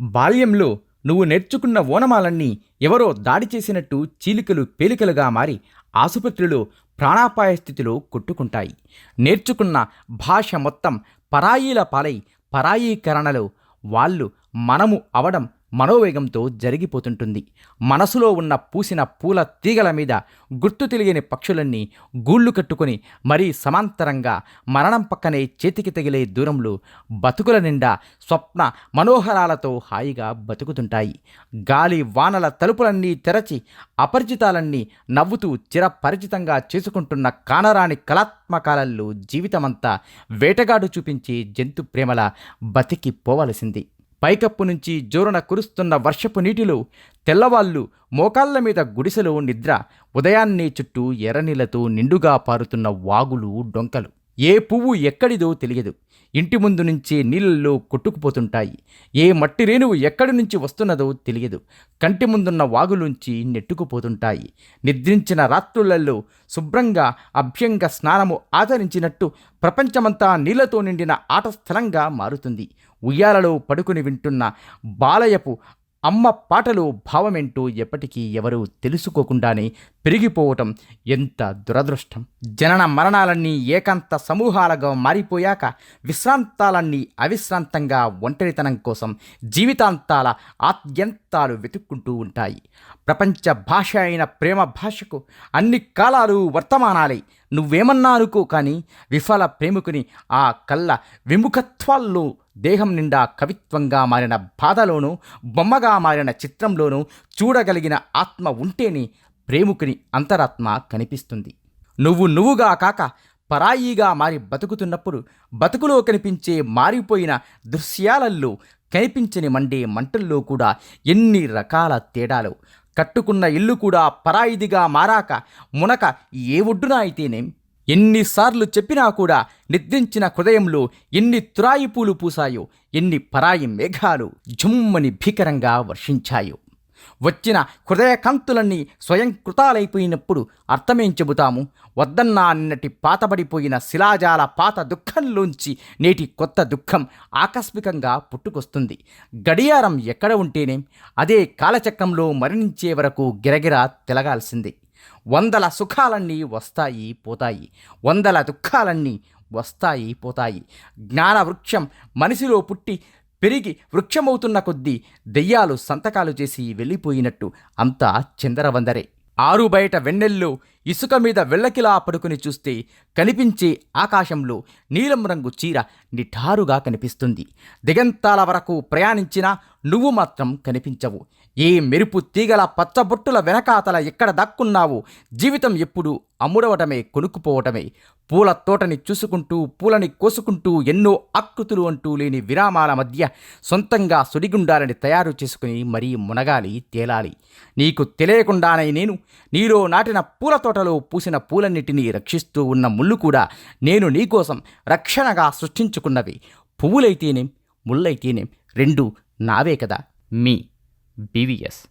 బాల్యంలో నువ్వు నేర్చుకున్న ఓనమాలన్నీ ఎవరో దాడి చేసినట్టు చీలికలు పేలికలుగా మారి ఆసుపత్రిలో ప్రాణాపాయ స్థితిలో కొట్టుకుంటాయి. నేర్చుకున్న భాష మొత్తం పరాయీల పాలై పరాయీకరణలో వాళ్ళు మనము అవడం మనోవేగంతో జరిగిపోతుంటుంది. మనసులో ఉన్న పూసిన పూల తీగల మీద గుర్తు తెలియని పక్షులన్నీ గూళ్ళు కట్టుకొని మరీ సమాంతరంగా మరణం పక్కనే చేతికి తగిలే దూరంలో బతుకుల నిండా స్వప్న మనోహరాలతో హాయిగా బతుకుతుంటాయి. గాలి వానల తలుపులన్నీ తెరచి అపరిచితాలన్నీ నవ్వుతూ చిరపరిచితంగా చేసుకుంటున్న కానరాని కళాత్మకాలల్లో జీవితమంతా వేటగాడు చూపించే జంతు ప్రేమల బతికి పోవలసింది పైకప్పు నుంచి జోరున కురుస్తున్న వర్షపు నీటిలో తెల్లవాళ్ళు మోకాళ్ళ మీద గుడిసెలో నిద్ర ఉదయాన్నే చుట్టూ ఎర్రనీళ్ళతో నిండుగా పారుతున్న వాగులు డొంకలు. ఏ పువ్వు ఎక్కడిదో తెలియదు. ఇంటి ముందు నుంచి నీళ్ళల్లో కొట్టుకుపోతుంటాయి. ఏ మట్టి రేణువు ఎక్కడి నుంచి వస్తున్నదో తెలియదు. కంటి ముందున్న వాగులుంచి నెట్టుకుపోతుంటాయి. నిద్రించిన రాత్రులలో శుభ్రంగా అభ్యంగ స్నానము ఆచరించినట్టు ప్రపంచమంతా నీళ్ళతో నిండిన ఆట స్థలంగా మారుతుంది. ఉయ్యాలలో పడుకుని వింటున్న బాలయపు అమ్మ పాటలో భావమేంటో ఎప్పటికీ ఎవరూ తెలుసుకోకుండానే పెరిగిపోవటం ఎంత దురదృష్టం. జనన మరణాలన్నీ ఏకాంత సమూహాలుగా మారిపోయాక విశ్రాంతాలన్నీ అవిశ్రాంతంగా ఒంటరితనం కోసం జీవితాంతాల ఆద్యంతాలు వెతుక్కుంటూ ఉంటాయి. ప్రపంచ భాష అయిన ప్రేమ భాషకు అన్ని కాలాలు వర్తమానాలే. నువ్వేమన్నా అనుకో కానీ విఫల ప్రేమికుని ఆ కళ్ళ విముఖత్వాల్లో దేహం నిండా కవిత్వంగా మారిన బాధలోనూ బొమ్మగా మారిన చిత్రంలోనూ చూడగలిగిన ఆత్మ ఉంటేనే ప్రేముకుని అంతరాత్మ కనిపిస్తుంది. నువ్వు నువ్వుగా కాక పరాయిగా మారి బతుకుతున్నప్పుడు బతుకులో కనిపించే మారిపోయిన దృశ్యాలల్లో కనిపించని మండే మంటల్లో కూడా ఎన్ని రకాల తేడాలు. కట్టుకున్న ఇల్లు కూడా పరాయిదిగా మారాక మునక ఏ ఒడ్డున అయితేనేం ఎన్నిసార్లు చెప్పినా కూడా నిద్రించిన హృదయంలో ఎన్ని తురాయి పూలు పూసాయో ఎన్ని పరాయి మేఘాలు జుమ్మని భీకరంగా వర్షించాయో. వచ్చిన హృదయకాంతులన్నీ స్వయంకృతాలైపోయినప్పుడు స్వయం కృతాలైపోయినప్పుడు అర్థమేం చెబుతాము? వద్దన్నా నిన్నటి పాతబడిపోయిన శిలాజాల పాత దుఃఖంలోంచి నేటి కొత్త దుఃఖం ఆకస్మికంగా పుట్టుకొస్తుంది. గడియారం ఎక్కడ ఉంటేనేం అదే కాలచక్రంలో మరణించే వరకు గిరగిరా తిలగాల్సిందే వందల సుఖాలన్నీ వస్తాయి పోతాయి. వందల దుఃఖాలన్నీ వస్తాయి పోతాయి. జ్ఞానవృక్షం మనిషిలో పుట్టి పెరిగి వృక్షమవుతున్న కొద్దీ దెయ్యాలు సంతకాలు చేసి వెళ్ళిపోయినట్టు అంతా చందరవందరే. ఆరు బయట వెన్నెల్లో ఇసుక మీద వెళ్ళకిలా పడుకుని చూస్తే కనిపించే ఆకాశంలో నీలం రంగు చీర నిఠారుగా కనిపిస్తుంది. దిగంతాల వరకు ప్రయాణించినా నువ్వు మాత్రం కనిపించవు. ఈ మెరుపు తీగల పచ్చబొట్టుల వెనకాతల ఎక్కడ దక్కున్నావో? జీవితం ఎప్పుడు అమ్ముడవటమే కొనుక్కుపోవటమే. పూల తోటని చూసుకుంటూ పూలని కోసుకుంటూ ఎన్నో ఆకృతులు అంటూ లేని విరామాల మధ్య సొంతంగా సుడిగుండాలని తయారు చేసుకుని మరీ మునగాలి తేలాలి. నీకు తెలియకుండానే నేను నీలో నాటిన పూల తోటలో పూసిన పూలన్నిటినీ రక్షిస్తూ ఉన్న ముళ్ళు కూడా నేను నీకోసం రక్షణగా సృష్టించుకున్నవి. పువ్వులైతేనేం ముళ్ళైతేనేం రెండు నావే కదా మీ. BVS